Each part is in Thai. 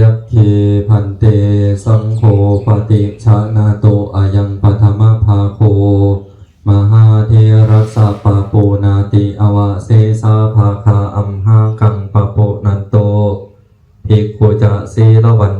ยัคเคพันเตสังโฆปฏิชานาโตอายังปฐมภาโค มหาเทระสปะโปนาติอวะเสสาภาคาอัมหากังปะโปนันโตภิกขุจะสีละวัน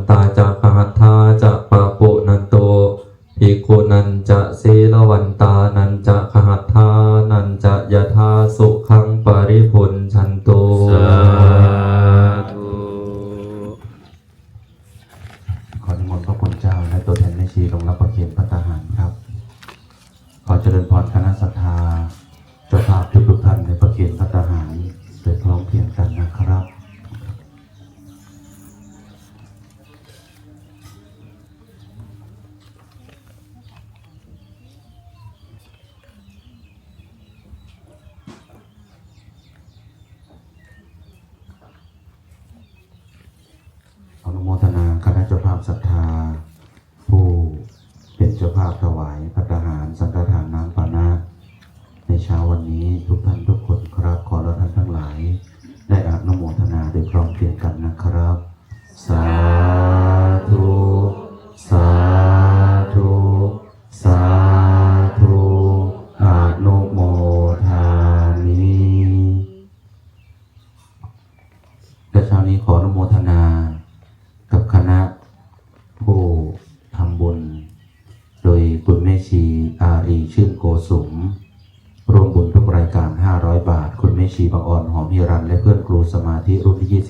ความศรัทธา ผู้เป็นเจ้าภาพถวายพระ ม่ชีบางอ่อนหอมฮิรัน และเพื่อนครูสมาธิรุ่นที่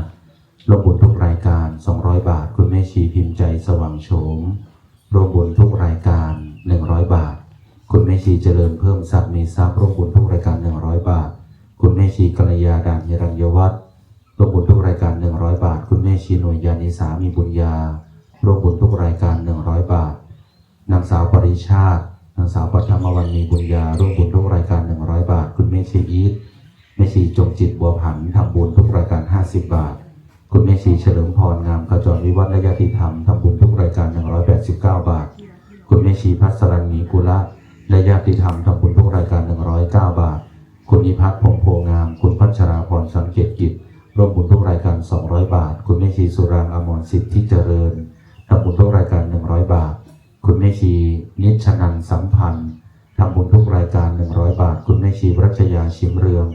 25ร่วมบุญทุกรายการ 200 บาท คุณแม่ชีพิมพ์ใจสว่างโฉมร่วมบุญทุกรายการ 100 บาท คุณแม่ชีเจริญเพิ่มทรัพย์มีทรัพย์ร่วมบุญทุกรายการ 100 บาท คุณแม่ชีกัลยาดานฮิรัญยวัฒน์ร่วมบุญทุกรายการ 100 บาท คุณแม่ชีหน่วยยานิสามีบุญญาร่วมบุญทุกรายการ 100 บาทนางสาวปริชาตินางสาวปัทมวันมีบุญญาร่วมบุญทุกรายการ 100 บาท คุณแม่ชีอีท แม่ชีจงจิตบัวผันทำบุญทุกรายการ 50 บาท คุณแม่ชีเฉลิมพรงามขจรวิวัฒน์และญาติธรรมทำบุญทุกรายการ 189 บาท คุณแม่ชีพัสรันมีกุละและญาติธรรมทำบุญทุกรายการ 109 บาท คุณนิพัฒน์พงโพงาม คุณพัชราพรสังเกตกิจร่วมบุญทุกรายการ 200 บาท คุณแม่ชีสุรางอมรสิทธิเจริญทำบุญทุกรายการ 100 บาท คุณแม่ชีนิชนันสัมพันธ์ทำบุญทุกรายการ 100 บาท คุณแม่ชีรัชยาชิมเรือง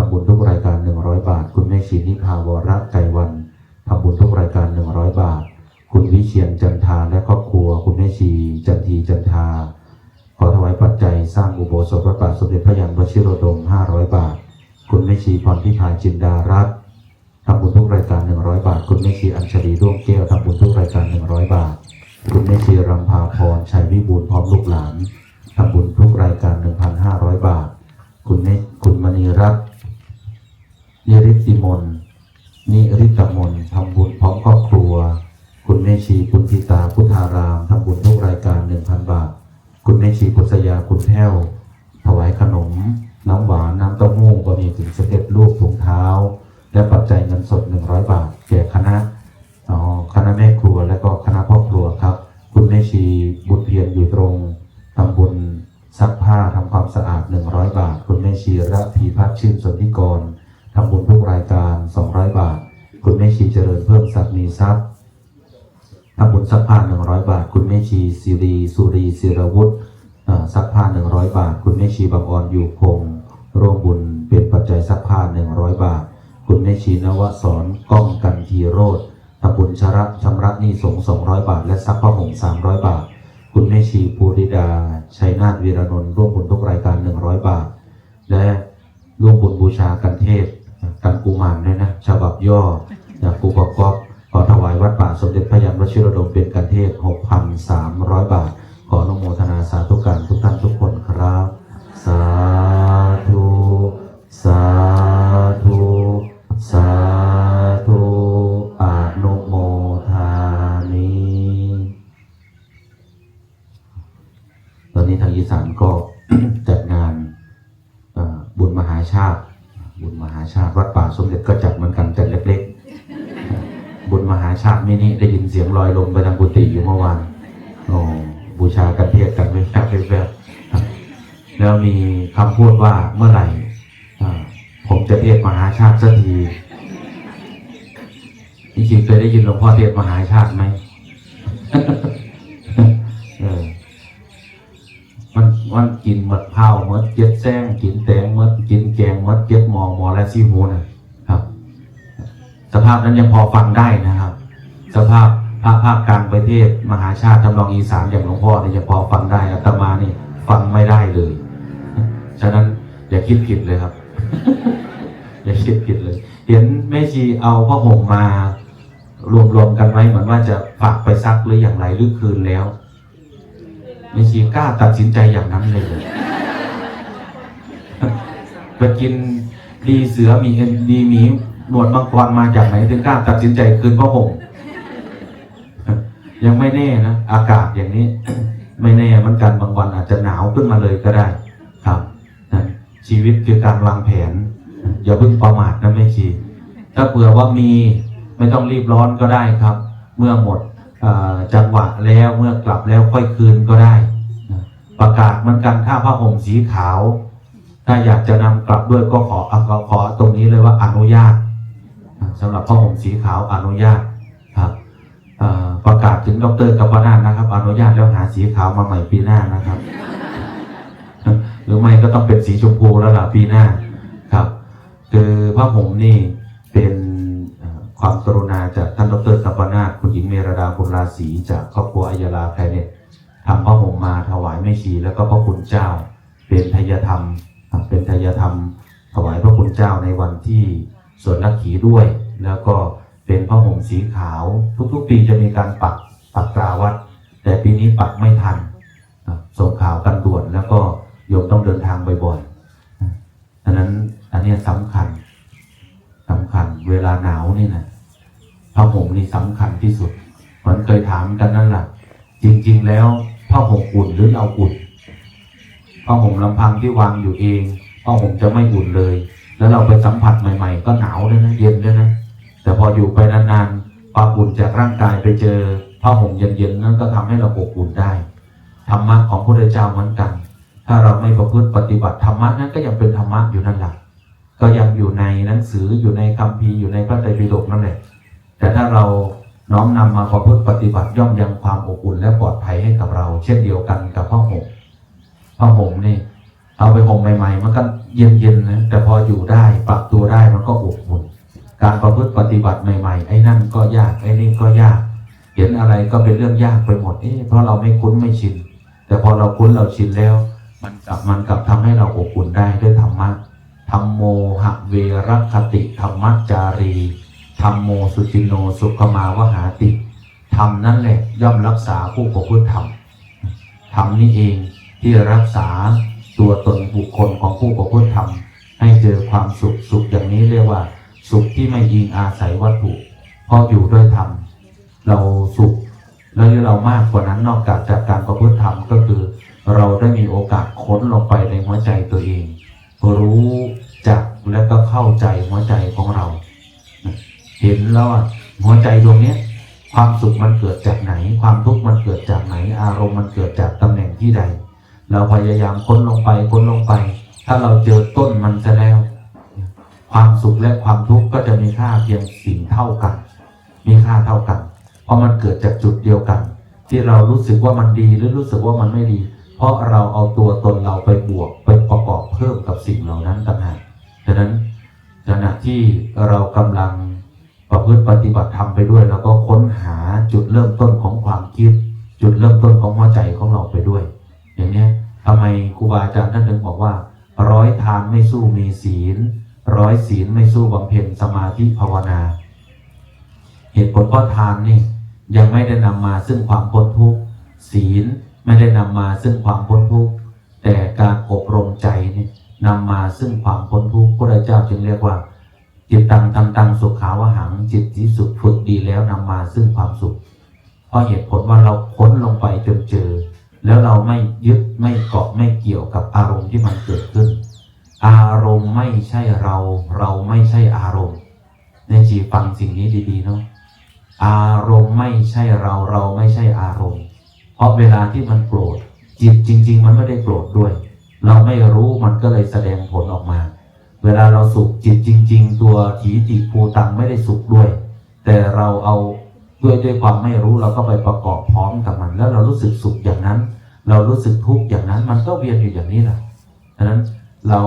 ทำบุญทุกรายการ 100 บาท คุณแม่ชีนิพาวรไกวันทำบุญทุกรายการ 100 บาท คุณวิเชียนจันทาและครอบครัว คุณแม่ชีจันทีจันทา ขอถวายปัจจัยสร้างอุโบสถวัดป่าสมเด็จพระยานวชิโรดม 500 บาท คุณแม่ชีพรพิพาจินดารัตน์ทำบุญทุกรายการ 100 บาท คุณแม่ชีอัญชลีร่วงแก้วทำบุญทุกรายการ 100 บาท คุณแม่ชีรำพาพรชัยวิบูลพร้อมลูกหลานทำบุญทุกรายการ 1,500 บาท คุณแม่คุณมณีรัตน์ นิริติมนนิริตมนทำบุญพร้อมครอบครัว คุณแม่ชีปุณทิตาพุทธารามทำบุญทุกรายการ1,000บาท คุณแม่ชีพุทธยาคุณแพ้ว ถวายขนม น้ำหวาน น้ำเต้าหู้บะหมี่ถึงสเร็จรูปถุงเท้า และปัจจัยเงินสด100บาท แก่คณะคณะแม่ครัวและก็คณะพ่อครัวครับ คุณแม่ชีบุญเพียรอยู่ตรงทำบุญซักผ้าทำความสะอาด100บาท คุณแม่ชีระพีพัฒน์ชื่นสนธิกร ทรัพย์ทำบุญซักผ้าหนึ่งร้อยบาท คุณแม่ชีสิรีสุรีศิรวุฒิเอ่อซักผ้าหนึ่งร้อยบาท คุณแม่ชีบางออนอยู่พงร่วมบุญเป็นปัจจัยซักผ้าหนึ่งร้อยบาท คุณแม่ชีนวสอนก้องกันทีโรธทำบุญชระชำระหนี้สงสองร้อยบาท และซักผ้าห่มสามร้อยบาท คุณแม่ชีภูริดาชัยนาทวีรนนท์ร่วมบุญทุกรายการหนึ่งร้อยบาท และร่วมบุญบูชากันเทพกันกุมารด้วยนะฉบับย่อจากกูกอกกขอถ วัดป่าสมเด็จพระยันวชิรดมเป็นกันเทศ 6,300 บาท ขออนุโมทนาสาธุการทุกท่านทุก มินิได้ยินเสียงลอยลมไปทางกุฏิอยู่เมื่อวานโอ้บูชากันเทศกันไม่แฟบไม่แฟบแล้วมีคำพูดว่าเมื่อไหร่ผมจะเทศมหาชาติสักทีจริงๆเคยได้ยินหลวงพ่อเทศมหาชาติไหมมันมันกินหมดข้าหมดเจ็ดแซงกินแตงหมดกินแกงหมดเจ็ดหมอหมอและซีหูนะครับ สภาพนั้นยังพอฟังได้นะครับ สภาพพระภาคกลางประเทศ มหาชาติทำนองอีสานอย่างหลวงพ่อเนี่ยพอฟังได้อาตมานี่ฟังไม่ได้เลย ฉะนั้นอย่าคิดผิดเลยครับ อย่าคิดผิดเลย เห็นแม่ชีเอาผ้าห่มมารวมๆกันไว้เหมือนว่าจะฝากไปซักหรืออย่างไรหรือคืนแล้วแม่ชีกล้าตัดสินใจอย่างนั้นเลยไปกินดีเสือมีเอ็นดีหมีหนวดมังกรมาจากไหนถึงกล้าตัดสินใจคืนผ้าห่ม ยังไม่แน่นะ อากาศอย่างนี้ ไม่แน่มันกันบางวันอาจจะหนาวขึ้นมาเลยก็ได้ ครับนะชีวิตคือการวางแผน อย่าเพิ่งประมาทนะแม่ชีถ้าเผื่อว่ามีไม่ต้องรีบร้อนก็ได้ครับ เมื่อหมดจังหวะแล้วเมื่อกลับแล้วค่อยคืนก็ได้ ประกาศเหมือนกันถ้าผ้าห่มสีขาว ถ้าอยากจะนำกลับด้วยก็ขอขอขอตรงนี้เลยว่าอนุญาตนะสำหรับผ้าห่มสีขาวอนุญาต ประกาศถึงดรกัปปนาทนะครับ อนุญาตแล้วหาสีขาวมาใหม่ปีหน้านะครับ หรือไม่ก็ต้องเป็นสีชมพูแล้วล่ะปีหน้าครับ คือผ้าห่มนี่เป็นความกรุณาจากท่านดรกัปปนาทคุณหญิงเมรดาบุญราศีจากครอบครัวอัยราแพเนี่ยทำผ้าห่มมาถวายแม่ชีแล้วก็พระคุณเจ้า เป็นทายธรรม เป็นทายธรรม ถวายพระคุณเจ้าในวันที่สวนนักขีด้วยแล้วก็ เป็นผ้าห่มสีขาว ทุกๆ ปีจะมีการปักปักตราวัด แต่ปีนี้ปักไม่ทันส่งข่าวกันด่วนแล้วก็โยมต้องเดินทางบ่อยๆดังนั้นอันนี้ยสำคัญสำคัญเวลาหนาวนี่นะผ้าห่มนี่สำคัญที่สุดเหมือนเคยถามกันนั่นแหละจริง ๆ แล้วผ้าห่มอุ่นหรือเราอุ่นผ้าห่มลำพังที่วางอยู่เองผ้าห่มจะไม่อุ่นเลย แล้วเราไปสัมผัสใหม่ ๆ ก็หนาวเลยนะเย็นเลยนะ แต่พออยู่ไปนานๆความอุ่นจากร่างกายไปเจอผ้าห่มเย็นๆนั่นก็ทำให้เราอบอุ่นได้ธรรมะของพระพุทธเจ้าเหมือนกัน ถ้าเราไม่ประพฤติปฏิบัติธรรมะนั้นก็ยังเป็นธรรมะอยู่นั่นแหละก็ยังอยู่ในหนังสืออยู่ในคัมภีอยู่ในพระไตรปิฎกนั่นแหละ แต่ถ้าเราน้อมนำมาประพฤติปฏิบัติย่อมยังความอบอุ่นและปลอดภัยให้กับเรา เช่นเดียวกันกับผ้าห่มผ้าห่มนี่เอาไปห่มใหม่ๆมันก็เย็นๆนะแต่พออยู่ได้ปรับตัวได้มันก็อบอุ่น การประพฤติปฏิบัติใหม่ๆ ไอ้นั่นก็ยากไอ้นี่ก็ยาก เห็นอะไรก็เป็นเรื่องยากไปหมดเอ๊ะเพราะเราไม่คุ้นไม่ชิน แต่พอเราคุ้นเราชินแล้ว มันกลับมันกลับทำให้เราอบอุ่นได้ด้วยธรรมะธรรมโมหะเวรคติธรรมจารีธรรมโมสุจินโนสุขมาวหาติธรรมนั่นแหละย่อมรักษาผู้ประพฤติธรรมธรรมนี่เองที่รักษาตัวตนบุคคลของผู้ประพฤติธรรมให้เจอความสุขสุขอย่างนี้เรียกว่า สุขที่ไม่ยิงอาศัยวัตถุ เพราะอยู่ด้วยธรรม เราสุข แล้วเรามากกว่านั้นนอกจากจากการประพฤติธรรมก็คือ เราได้มีโอกาสค้นลงไปในหัวใจตัวเอง รู้จักและก็เข้าใจหัวใจของเรา เห็นแล้วหัวใจดวงนี้ความสุขมันเกิดจากไหน ความทุกข์มันเกิดจากไหน อารมณ์มันเกิดจากตำแหน่งที่ใด เราพยายามค้นลงไปค้นลงไป ถ้าเราเจอต้นมันจะแล้ว ความสุขและความทุกข์ก็จะมีค่าเพียงสิ่งเท่ากัน มีค่าเท่ากัน เพราะมันเกิดจากจุดเดียวกัน ที่เรารู้สึกว่ามันดีหรือรู้สึกว่ามันไม่ดี เพราะเราเอาตัวตนเราไปบวกไปประกอบเพิ่มกับสิ่งเหล่านั้นต่างหากฉะนั้นขณะที่เรากำลังประพฤติปฏิบัติธรรมไปด้วยเราก็ค้นหาจุดเริ่มต้นของความคิด จุดเริ่มต้นของหัวใจของเราไปด้วย อย่างนี้ทำไมครูบาอาจารย์ท่านถึงบอกว่า ร้อยทานไม่สู้มีศีล ร้อยศีลไม่สู้บำเพ็ญสมาธิภาวนา เหตุผลเพราะทานนี่ยังไม่ได้นำมาซึ่งความพ้นทุกข์ศีลไม่ได้นำมาซึ่งความพ้นทุกข์แต่การอบรมใจนี่นำมาซึ่งความพ้นทุกข์พระเจ้าจึงเรียกว่า จิตตังทำตังสุขาวหังจิตที่สุดฝึกดีแล้วนำมาซึ่งความสุข เพราะเหตุผลว่าเราค้นลงไปจนเจอ แล้วเราไม่ยึดไม่เกาะไม่เกี่ยวกับอารมณ์ที่มันเกิดขึ้น อารมณ์ไม่ใช่เรา เราไม่ใช่อารมณ์ในจีฟังสิ่งนี้ดีๆเนาะอารมณ์ไม่ใช่เราเราไม่ใช่อารมณ์ เพราะเวลาที่มันโกรธจิตจริง ๆ มันไม่ได้โกรธด้วย เราไม่รู้มันก็เลยแสดงผลออกมา เวลาเราสุขจิตจริง ๆ ตัวถีติภูตังไม่ได้สุขด้วย แต่เราเอาด้วยด้วยความไม่รู้เราก็ไปประกอบพร้อมกับมัน แล้วเรารู้สึกสุขอย่างนั้น เรารู้สึกทุกข์อย่างนั้น มันก็เวียนอยู่อย่างนี้แหละดังนั้น เรา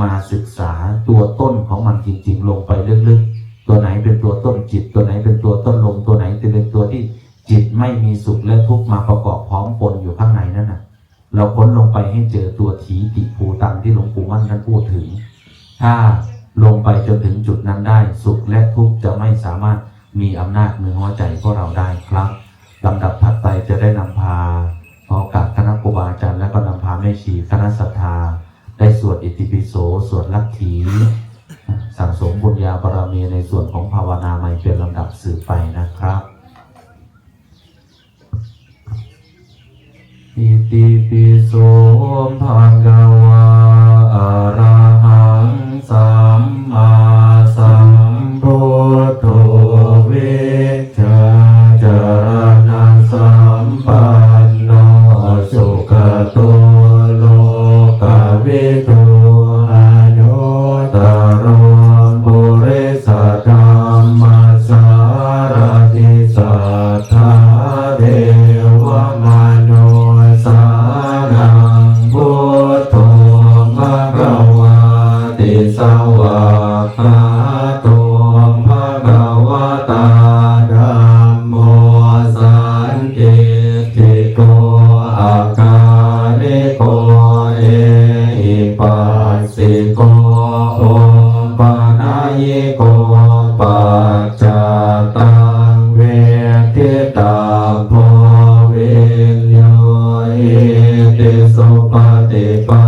มาศึกษาตัวต้นของมันจริง ๆ ลงไปลึกๆ ตัวไหนเป็นตัวต้นจิต ตัวไหนเป็นตัวต้นลมตัวไหนจะเป็นตัวที่จิตไม่มีสุขและทุกข์มาประกอบพร้อมปนอยู่ข้างในนั่นน่ะ เราค้นลงไปให้เจอตัวถีติภูตังที่หลวงปู่มั่นท่านพูดถึง ถ้าลงไปจนถึงจุดนั้นได้ สุขและทุกข์จะไม่สามารถมีอำนาจเหนือหัวใจพวกเราได้ครับลำดับถัดไปจะได้นำพาพอกาบคณะครูบาอาจารย์และก็นำพาแม่ชีคณะศรัทธา ได้สวดอิติปิโสสวดลัทธิสั่งสมบุญญาบารมีในส่วนของภาวนาใหม่เป็นลำดับสืบไปนะครับอิติปิโสภะคะ Bhagavate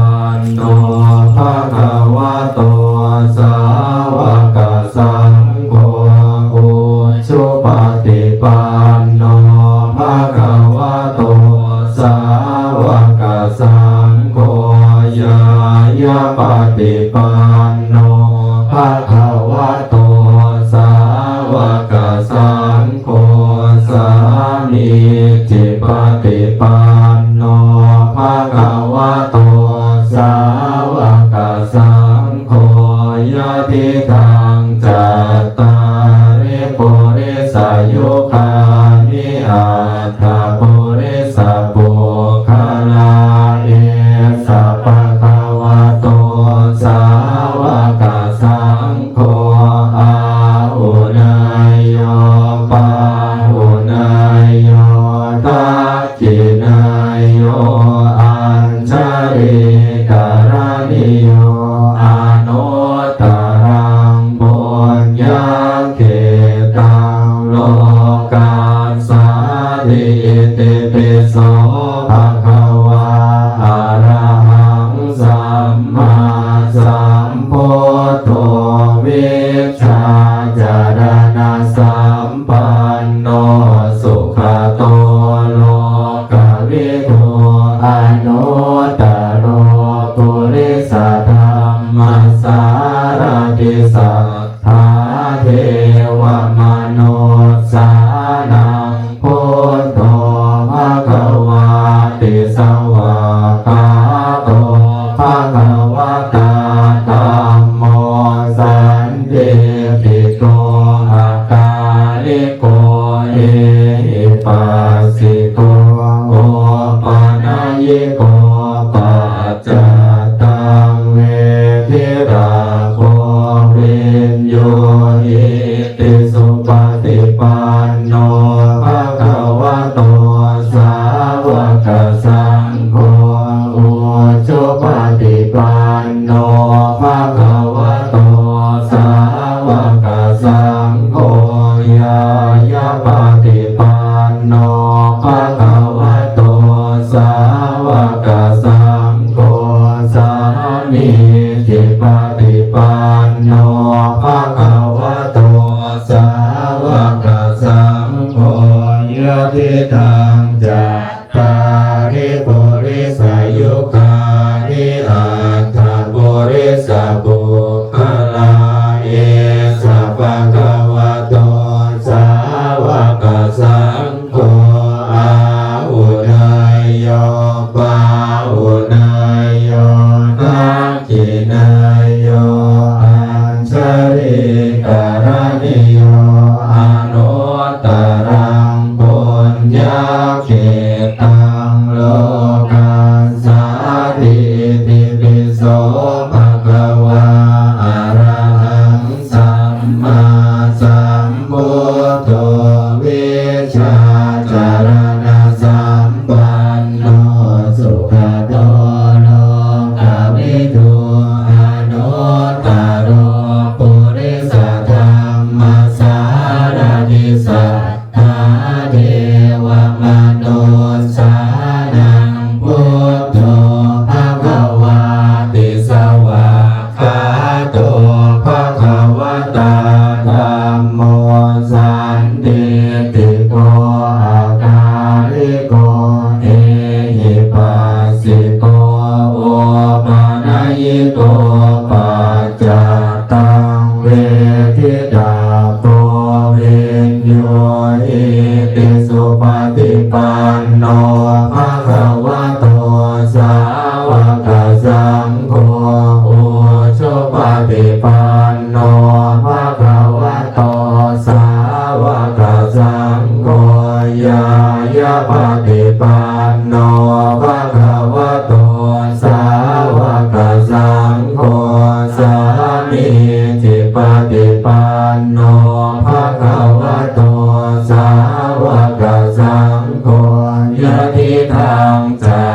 ทิทังจัตตาริปุริสายุคานิอา โนสุขโต ติติโกอาการิโกเอหิปัสสิโกโอปานายิโกปัจจตังเวทิตาโตวินโยอิติสุปฏิปันโนภะคะวะโตสาวกสังายาปฏิปันโนภะคะวะโตสาวกสังโฆสามีจิปฏิปันโนภะคะวะโตสาวกสังโฆยะทิทางจัตตา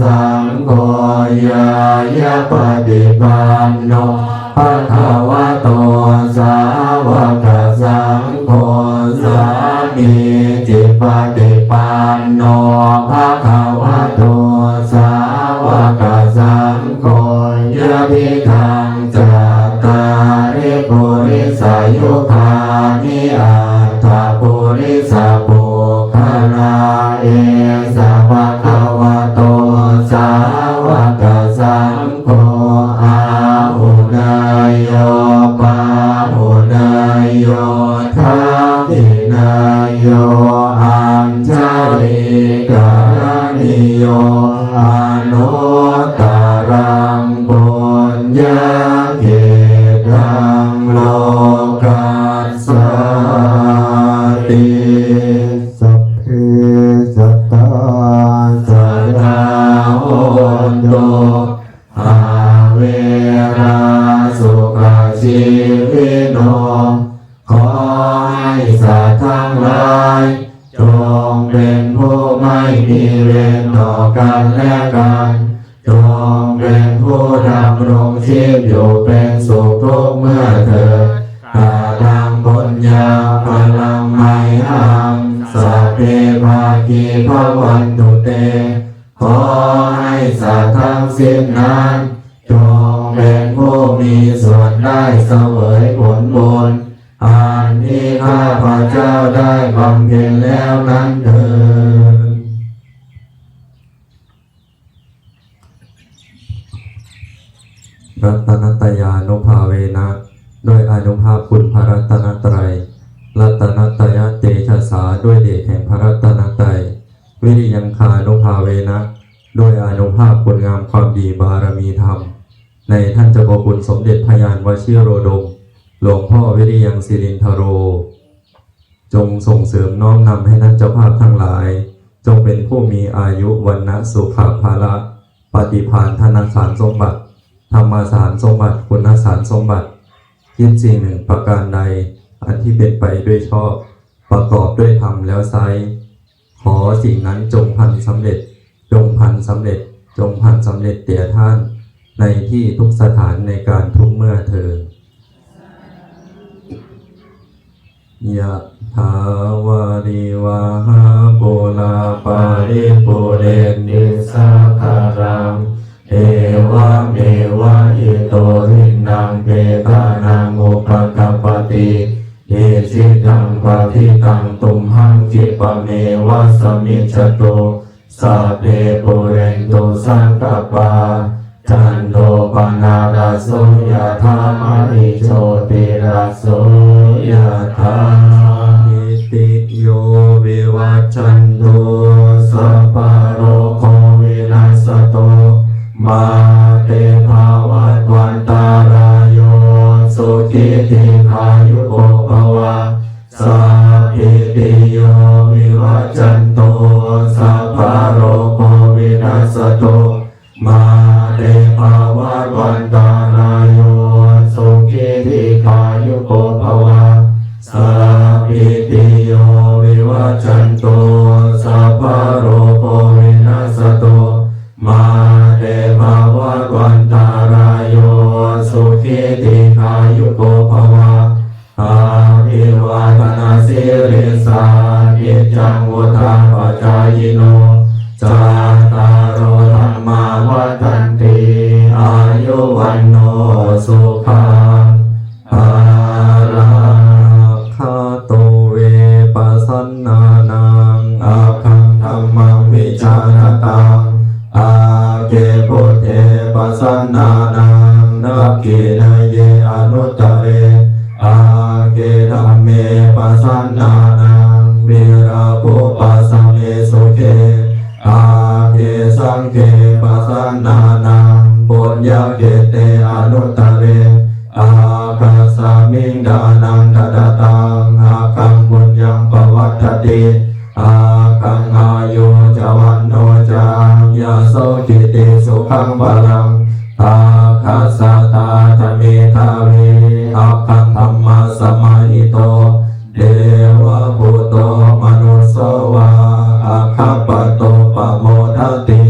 สังโฆยายาปฏิปันโนภะคะวะโตสาวกสังโฆสามีจิปฏิปันโนภะคะวะ ตังโลกา ได้บำเพ็ญแล้วนั้นเถิดรัตนตยานุภาเวนะด้วยอนุภาพคุณพระรัตนตรัย รัตนตยเตชะสาด้วยเดชแห่งพระรัตนตรัย วิริยังคานุภาเวนะด้วยอนุภาพคุณงามความดีบารมีธรรม ในท่านเจ้าพระคุณสมเด็จพยานวชิโรดม หลวงพ่อวิริยังสิรินทโร จงส่งเสริมน้อมนำให้ท่านเจ้าภาพทั้งหลาย จงเป็นผู้มีอายุวันนะสุขภาละปฏิภาณธนสารสมบัติ ธรรมสารสมบัติคุณสารสมบัติคิดสิ่งหนึ่งประการใดอันที่เป็นไปด้วยชอบ ประกอบด้วยธรรมแล้วไซขอสิ่งนั้นจงพันสำเร็จ จงพันสำเร็จ จงพันสำเร็จเตี่ยท่าน ในที่ทุกสถานในการทุกเมื่อเธอยะ ถาวาริวาหาปุลาปาริปุเรนนิสาคารังเอวะเมวะอิโตหินังเปตานังอุปกปปติเอชิตังปะทิตังตุมหังจิปะเมวะสมิจจตุสัพเพปุเรนตุสังกปาจันโทปนาราโสยธามณิโชติราโสยธา ติโยวิวัจจันตุสัพพะโรโควินัสตุ มาเตภาวัตวันตารายโยสุขิติขายุโกภวะสัพพิติโยวิวัจจันโตสัพพะโรโควินัสตุมาเตภาวัตวันตารายโยสุขิติขายุโกภวะสัพพิ ติโยวิวัจจันโตสัพพโรโปวินัสตุมาเตภาวะวันตารายโยสุขิติขายุโกภวะอาภิวาทนาสิริสานิจังวุฒาปจายโนจา สนานังนักกินเะ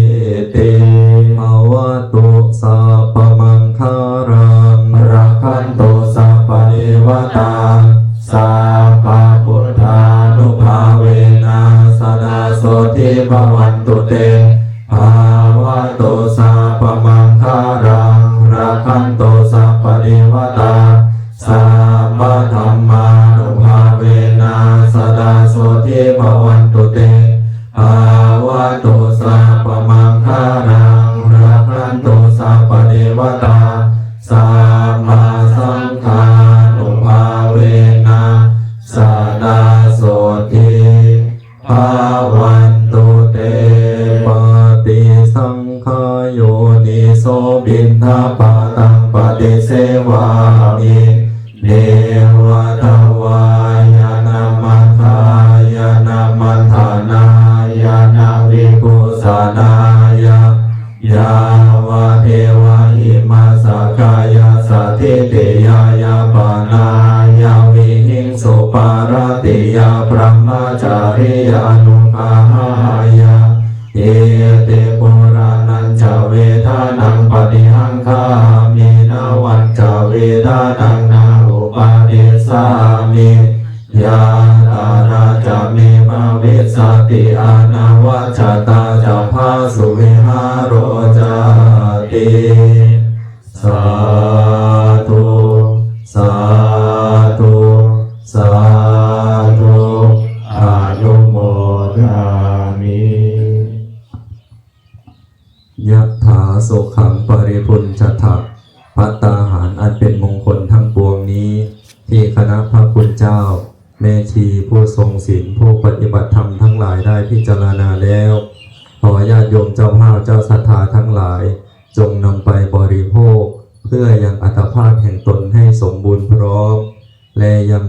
า สุขังปริพุนจถะพัตตาหารอันเป็นมงคลทั้งปวงนี้ ที่คณะพระคุณเจ้า แม่ชีผู้ทรงศีลผู้ปฏิบัติธรรมทั้งหลายได้พิจารณาแล้ว ขอญาติโยมเจ้าภาพเจ้าศรัทธาทั้งหลาย จงนำไปบริโภค เพื่อยังอัตภาพแห่งตนให้สมบูรณ์พร้อม และยัง